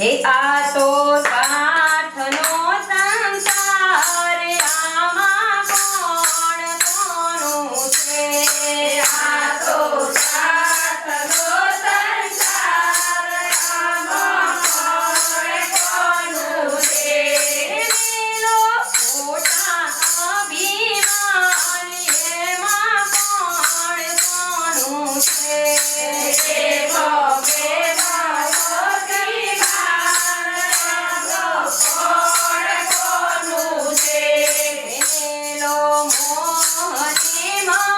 હે આ તો my